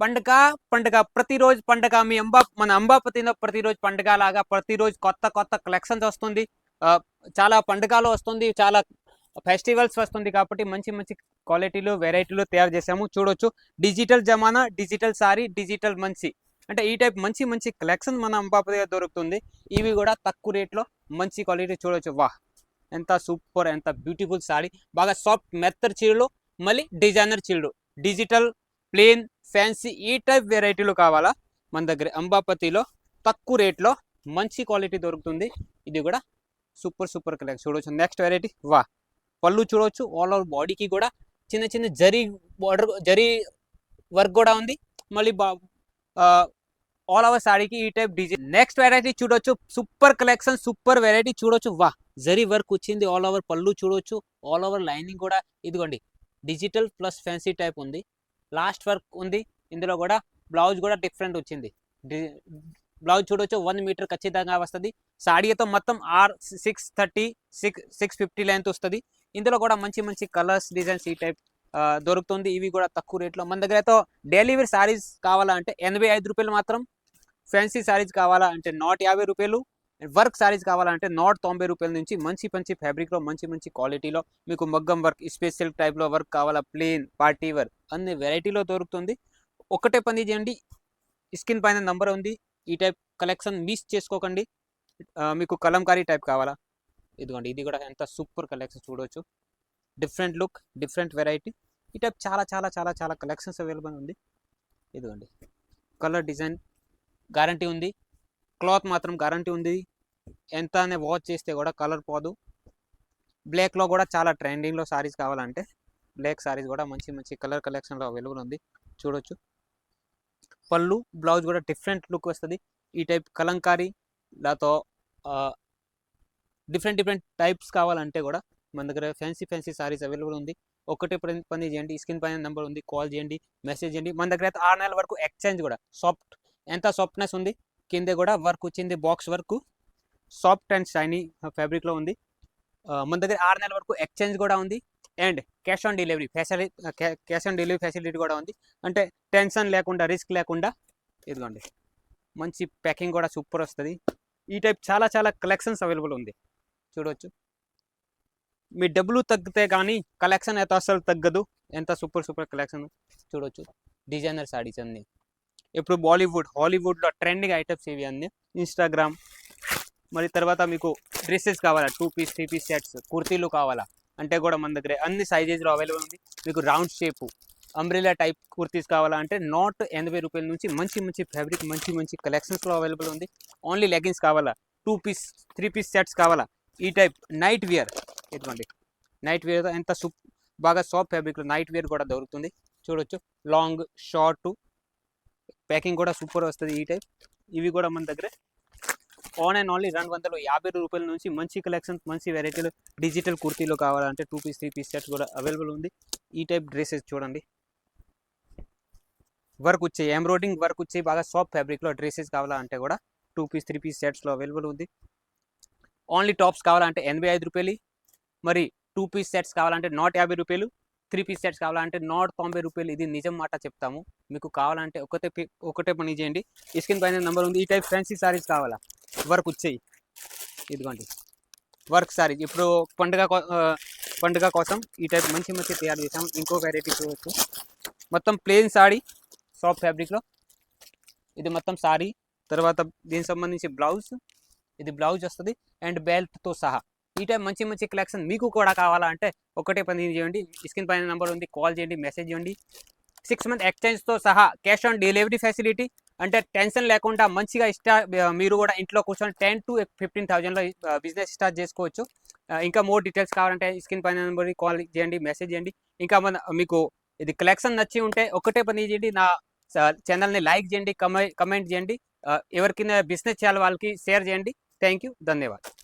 పండుగ పండుగ ప్రతిరోజు పండుగ మీ అంబా మన అంబాపతిలో ప్రతిరోజు పండుగ లాగా ప్రతిరోజు కొత్త కొత్త కలెక్షన్స్ వస్తుంది. చాలా పండుగలు వస్తుంది చాలా ఫెస్టివల్స్ వస్తుంది కాబట్టి మంచి మంచి క్వాలిటీలు వెరైటీలు తయారు చేసాము చూడొచ్చు. డిజిటల్ జమానా డిజిటల్ సారీ డిజిటల్ మంచి. అంటే ఈ టైప్ మంచి మంచి కలెక్షన్ మన అంబాపతి దొరుకుతుంది. ఇవి కూడా తక్కువ రేట్లో మంచి క్వాలిటీ చూడొచ్చు. వాహ్! ఎంత సూపర్ ఎంత బ్యూటిఫుల్ సారీ. బాగా సాఫ్ట్ మెత్తర్ చీరలు మళ్ళీ డిజైనర్ చీరలు. డిజిటల్ ప్లేన్ ఫ్యాన్సీ ఈ టైప్ వెరైటీలు కావాలా? మన దగ్గర అంబాపతిలో తక్కువ రేట్లో మంచి క్వాలిటీ దొరుకుతుంది. ఇది కూడా సూపర్ సూపర్ కలెక్షన్ చూడవచ్చు నెక్స్ట్ వెరైటీ వా. పళ్ళు చూడవచ్చు ఆల్ ఓవర్ బాడీకి కూడా చిన్న చిన్న జరీ బార్డర్ జరీ వర్క్ కూడా ఉంది. మళ్ళీ బా ఆల్ ఓవర్ సాడీకి ఈ టైప్ డిజైన్ నెక్స్ట్ వెరైటీ చూడొచ్చు. సూపర్ కలెక్షన్ సూపర్ వెరైటీ చూడొచ్చు. వా. జరీ వర్క్ వచ్చింది. ఆల్ ఓవర్ పళ్ళు చూడొచ్చు. ఆల్ ఓవర్ లైనింగ్ కూడా. ఇదిగోండి. డిజిటల్ ప్లస్ ఫ్యాన్సీ టైప్ ఉంది. లాస్ట్ వర్క్ ఉంది. ఇందులో కూడా బ్లౌజ్ కూడా డిఫరెంట్ వచ్చింది. బ్లౌజ్ చూడొచ్చు. వన్ మీటర్ ఖచ్చితంగా వస్తుంది. సాడియాతో మొత్తం or six thirty six six fifty length వస్తుంది. ఇందులో కూడా మంచి మంచి కలర్స్ డిజైన్స్ ఈ టైప్ దొరుకుతుంది. ఇవి కూడా తక్కువ రేట్లో. మన దగ్గర అయితే డెలివరీ శారీస్ సారీస్ కావాలా అంటే ఎనభై ఐదు రూపాయలు మాత్రం ఫ్యాన్సీ సారీస్ కావాలా అంటే నూట యాభై రూపాయలు వర్క్ శారీస్ కావాలంటే నూట తొంభై రూపాయల నుంచి మంచి మంచి ఫ్యాబ్రిక్లో మంచి మంచి క్వాలిటీలో మీకు మగ్గం వర్క్ స్పెషల్ టైప్లో వర్క్ కావాలా ప్లేన్ పార్టీ వర్క్ అన్ని వెరైటీలో దొరుకుతుంది. ఒకటే పని చేయండి. స్కిన్ పైన నంబర్ ఉంది. ఈ టైప్ కలెక్షన్ మిస్ చేసుకోకండి. మీకు కలంకారీ టైప్ కావాలా? ఇదిగోండి ఇది కూడా ఎంత సూపర్ కలెక్షన్ చూడవచ్చు డిఫరెంట్ లుక్ డిఫరెంట్ వెరైటీ ఈ టైప్ చాలా చాలా చాలా చాలా కలెక్షన్స్ అవైలబుల్ ఉంది. ఇదిగోండి. కలర్ డిజైన్ గ్యారంటీ ఉంది. క్లాత్ మాత్రం గ్యారంటీ ఉంది. ఎంత అనే వాచ్ చేస్తే కూడా కలర్ పోదు. బ్లాక్లో కూడా చాలా ట్రెండింగ్లో సారీస్ కావాలంటే బ్లాక్ సారీస్ కూడా మంచి మంచి కలర్ కలెక్షన్లో అవైలబుల్ ఉంది. చూడొచ్చు. పళ్ళు బ్లౌజ్ కూడా డిఫరెంట్ లుక్ వస్తుంది. ఈ టైప్ కలంకారీ దాతో డిఫరెంట్ డిఫరెంట్ టైప్స్ కావాలంటే కూడా మన దగ్గర ఫ్యాన్సీ ఫ్యాన్సీ సారీస్ అవైలబుల్ ఉంది. ఒకటే పని పని చేయండి స్క్రీన్ పైన నెంబర్ ఉంది కాల్ చేయండి మెసేజ్ చేయండి. మన దగ్గర అయితే ఆరు నెలల వరకు ఎక్స్చేంజ్ కూడా సాఫ్ట్ ఎంత సాఫ్ట్నెస్ ఉంది? కింద కూడా వర్క్ వచ్చింది box work soft and shiny ఫ్యాబ్రిక్లో ఉంది. మన దగ్గర ఆరు నెలల వరకు ఎక్స్చేంజ్ కూడా ఉంది. And cash on delivery facility cash on delivery facility కూడా ఉంది. అంటే టెన్షన్ లేకుండా రిస్క్ లేకుండా ఇదిగోండి. మంచి ప్యాకింగ్ కూడా సూపర్ వస్తుంది. ఈ టైప్ చాలా చాలా కలెక్షన్స్ అవైలబుల్ ఉంది. చూడవచ్చు మీ డబ్బులు తగ్గితే కానీ కలెక్షన్ అయితే అసలు తగ్గదు. ఎంత సూపర్ సూపర్ కలెక్షన్ చూడొచ్చు. డిజైనర్ సారీస్ అన్ని. ఇప్పుడు బాలీవుడ్ హాలీవుడ్లో ట్రెండింగ్ ఐటమ్స్ ఇవి అన్ని. ఇన్స్టాగ్రామ్ మరి తర్వాత మీకు డ్రెస్సెస్ కావాలా? Two piece three piece sets కుర్తీలు కావాలా? అంటే కూడా మన దగ్గర అన్ని సైజెస్లో అవైలబుల్ ఉంది. మీకు round shape umbrella type kurtis కావాలా అంటే నాట్ ఎనభై రూపాయల నుంచి మంచి మంచి ఫ్యాబ్రిక్ మంచి మంచి కలెక్షన్స్లో అవైలబుల్ ఉంది. ఓన్లీ లెగిన్స్ కావాలా? Two piece three piece sets కావాలా? ఈ టైప్ నైట్ వేర్ ఎటువంటి నైట్ వేర్ ఎంత సూప్ బాగా సాఫ్ట్ ఫ్యాబ్రిక్లో నైట్ వేర్ కూడా దొరుకుతుంది. చూడొచ్చు. లాంగ్ షార్ట్ ప్యాకింగ్ కూడా సూపర్ వస్తుంది ఈ టైప్. ఇవి కూడా మన దగ్గర. ఆన్ అండ్ ఓన్లీ రెండు వందల యాభై రూపాయల నుంచి మంచి కలెక్షన్స్ మంచి వెరైటీలు డిజిటల్ కుర్తీలో కావాలంటే two piece three piece set కూడా అవైలబుల్ ఉంది. ఈ టైప్ డ్రెస్సెస్ చూడండి. వర్క్ వచ్చాయి. ఎంబ్రాయిడింగ్ వర్క్ వచ్చాయి. బాగా సాఫ్ట్ ఫ్యాబ్రిక్లో డ్రెస్సెస్ కావాలంటే కూడా టూ పీస్ త్రీ పీస్ సెట్స్లో అవైలబుల్ ఉంది. ఓన్లీ టాప్స్ కావాలంటే ఎనభై ఐదు రూపాయలు. మరి టూ పీస్ సెట్స్ కావాలంటే నూట యాభై రూపాయలు. త్రీ పీస్ సెట్స్ కావాలంటే నూట తొంభై రూపాయలు ఇది నిజం మాట చెప్తాము. మీకు కావాలంటే ఒకటే ఒకటే పని చేయండి. ఈ స్క్రీన్ పైన నెంబర్ ఉంది. ఈ టైప్ ఫ్యాన్సీ సారీస్ కావాలా? వర్క్ వచ్చేయి. ఇదిగోండి. వర్క్ సారీ ఇప్పుడు పండుగ పండుగ కోసం ఈ టైప్ మంచి మంచి తయారు చేసాం ఇంకో వెరైటీ చూడవచ్చు మొత్తం ప్లెయిన్ సారీ సాఫ్ట్ ఫ్యాబ్రిక్లో ఇది మొత్తం సారీ. తర్వాత దీనికి సంబంధించి బ్లౌజ్ ఇది బ్లౌజ్ వస్తుంది. అండ్ బెల్ట్తో సహా. ఈ టైం మంచి మంచి కలెక్షన్ మీకు కూడా కావాలంటే ఒకటే పని చేయండి. స్క్రీన్ పైన నెంబర్ ఉంది. కాల్ చేయండి. మెసేజ్ చేయండి. సిక్స్ మంత్ ఎక్స్చేంజ్తో సహా క్యాష్ ఆన్ డెలివరీ ఫెసిలిటీ అంటే టెన్షన్ లేకుండా మంచిగా ఇష్ట మీరు కూడా ఇంట్లో కూర్చొని టెన్ టు ఫిఫ్టీన్ థౌజండ్లో బిజినెస్ స్టార్ట్ చేసుకోవచ్చు. ఇంకా మోర్ డీటెయిల్స్ కావాలంటే స్క్రీన్ పైన నెంబర్ కాల్ చేయండి. మెసేజ్ చేయండి. ఇంకా మన మీకు ఇది కలెక్షన్ నచ్చి ఉంటే ఒకటే పని చేయండి. నా ఛానల్ని లైక్ చేయండి. కమెంట్ కమెంట్ చేయండి. ఎవరికైనా బిజినెస్ చేయాలి వాళ్ళకి షేర్ చేయండి. థ్యాంక్ యూ ధన్యవాదాలు.